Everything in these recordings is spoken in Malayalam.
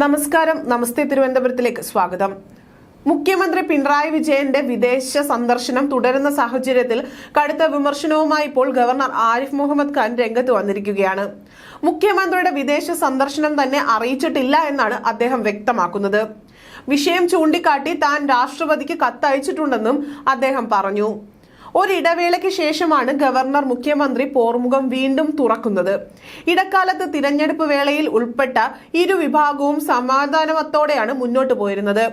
നമസ്കാരം. നമസ്തേ തിരുവനന്തപുരത്തിലേക്ക് സ്വാഗതം. മുഖ്യമന്ത്രി പിണറായി വിജയന്റെ വിദേശ സന്ദർശനം തുടരുന്ന സാഹചര്യത്തിൽ കടുത്ത വിമർശനവുമായി ഇപ്പോൾ ഗവർണർ ആരിഫ് മുഹമ്മദ് ഖാൻ രംഗത്ത് വന്നിരിക്കുകയാണ്. മുഖ്യമന്ത്രിയുടെ വിദേശ സന്ദർശനം തന്നെ അറിയിച്ചിട്ടില്ല എന്നാണ് അദ്ദേഹം വ്യക്തമാക്കുന്നത്. വിഷയം ചൂണ്ടിക്കാട്ടി താൻ രാഷ്ട്രപതിക്ക് കത്തയച്ചിട്ടുണ്ടെന്നും അദ്ദേഹം പറഞ്ഞു. ഒരിടവേളയ്ക്ക് ശേഷമാണ് ഗവർണർ മുഖ്യമന്ത്രി പോർമുഖം വീണ്ടും തുറക്കുന്നത്. ഇടക്കാലത്ത് തിരഞ്ഞെടുപ്പ് വേളയിൽ ഉൾപ്പെട്ട ഇരു വിഭാഗവും സമാധാനമത്തോടെയാണ് മുന്നോട്ട് പോയിരുന്നത്.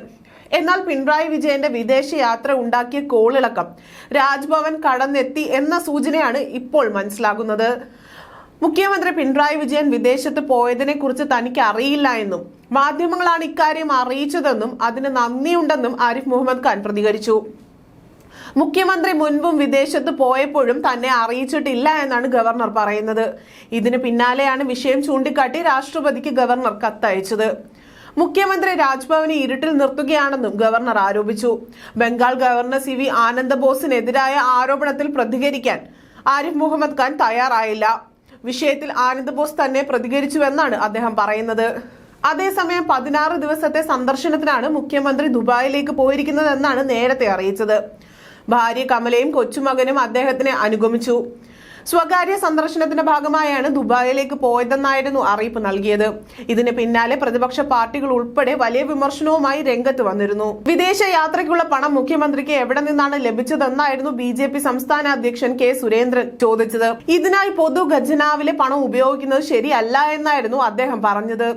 എന്നാൽ പിണറായി വിജയന്റെ വിദേശയാത്ര ഉണ്ടാക്കിയ കോളിളക്കം രാജ്ഭവൻ കടന്നെത്തി എന്ന സൂചനയാണ് ഇപ്പോൾ മനസ്സിലാകുന്നത്. മുഖ്യമന്ത്രി പിണറായി വിജയൻ വിദേശത്ത് പോയതിനെ കുറിച്ച് തനിക്ക് അറിയില്ല എന്നും മാധ്യമങ്ങളാണ് ഇക്കാര്യം അറിയിച്ചതെന്നും അതിന് നന്ദിയുണ്ടെന്നും ആരിഫ് മുഹമ്മദ് ഖാൻ പ്രതികരിച്ചു. മുഖ്യമന്ത്രി മുൻപും വിദേശത്ത് പോയപ്പോഴും തന്നെ അറിയിച്ചിട്ടില്ല എന്നാണ് ഗവർണർ പറയുന്നത്. ഇതിന് പിന്നാലെയാണ് വിഷയം ചൂണ്ടിക്കാട്ടി രാഷ്ട്രപതിക്ക് ഗവർണർ കത്തയച്ചത്. മുഖ്യമന്ത്രി രാജ്ഭവനെ ഇരുട്ടിൽ നിർത്തുകയാണെന്നും ഗവർണർ ആരോപിച്ചു. ബംഗാൾ ഗവർണർ സി വി ആനന്ദ ബോസിനെതിരായ ആരോപണത്തിൽ പ്രതികരിക്കാൻ ആരിഫ് മുഹമ്മദ് ഖാൻ തയ്യാറായില്ല. വിഷയത്തിൽ ആനന്ദബോസ് തന്നെ പ്രതികരിച്ചുവെന്നാണ് അദ്ദേഹം പറയുന്നത്. അതേസമയം പതിനാറ് ദിവസത്തെ സന്ദർശനത്തിനാണ് മുഖ്യമന്ത്രി ദുബായിലേക്ക് പോയിരിക്കുന്നതെന്നാണ് നേരത്തെ അറിയിച്ചത്. ഭാര്യ കമലയും കൊച്ചുമകനും അദ്ദേഹത്തിനെ അനുഗമിച്ചു. സ്വകാര്യ സന്ദർശനത്തിന്റെ ഭാഗമായാണ് ദുബായിലേക്ക് പോയതെന്നായിരുന്നു അറിയിപ്പ് നൽകിയത്. ഇതിന് പിന്നാലെ പ്രതിപക്ഷ പാർട്ടികൾ ഉൾപ്പെടെ വലിയ വിമർശനവുമായി രംഗത്ത് വന്നിരുന്നു. വിദേശ യാത്രയ്ക്കുള്ള പണം മുഖ്യമന്ത്രിക്ക് എവിടെ നിന്നാണ് ലഭിച്ചതെന്നായിരുന്നു ബി ജെ പി സംസ്ഥാന അധ്യക്ഷൻ കെ സുരേന്ദ്രൻ ചോദിച്ചത്. ഇതിനായി പൊതു ഖജനാവിലെ പണം ഉപയോഗിക്കുന്നത് ശരിയല്ല എന്നായിരുന്നു അദ്ദേഹം പറഞ്ഞത്.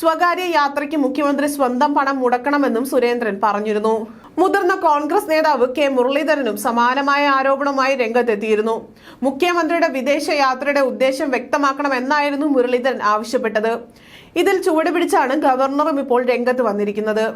സ്വകാര്യ യാത്രയ്ക്ക് മുഖ്യമന്ത്രി സ്വന്തം പണം മുടക്കണമെന്നും സുരേന്ദ്രൻ പറഞ്ഞിരുന്നു. മുതിർന്ന കോൺഗ്രസ് നേതാവ് കെ മുരളീധരനും സമാനമായ ആരോപണവുമായി രംഗത്തെത്തിയിരുന്നു. മുഖ്യമന്ത്രിയുടെ വിദേശ യാത്രയുടെ ഉദ്ദേശം വ്യക്തമാക്കണമെന്നായിരുന്നു മുരളീധരൻ ആവശ്യപ്പെട്ടത്. ഇതിൽ ചുവടുപിടിച്ചാണ് ഗവർണറും ഇപ്പോൾ രംഗത്ത് വന്നിരിക്കുന്നത്.